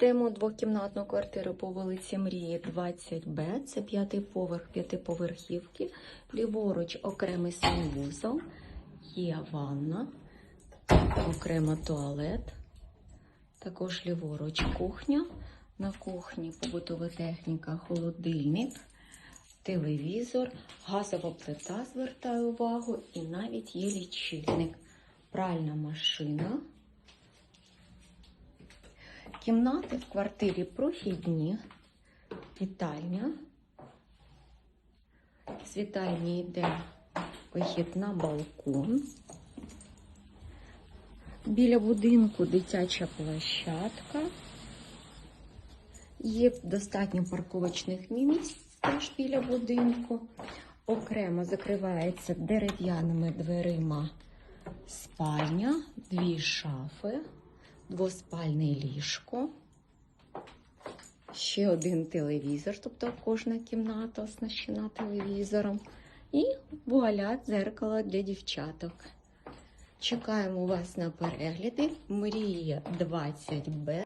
Йдемо двокімнатну квартиру по вулиці Мрії 20Б. Це п'ятий поверх п'ятиповерхівки. Ліворуч окремий санвузол. Є ванна, окремо туалет. Також ліворуч кухня. На кухні побутова техніка, холодильник, телевізор, газова плита, звертаю увагу, і навіть є лічильник, пральна машина. Кімнати в квартирі прохідні, вітальня. З йде вихід на балкон. Біля будинку дитяча площадка. Є достатньо парковочних місць теж біля будинку. Окремо закривається дерев'яними дверима спальня, дві шафи, двоспальне ліжко, ще один телевізор, тобто кожна кімната оснащена телевізором. І вуаля, дзеркало для дівчаток. Чекаємо вас на перегляди. Мрія 20Б.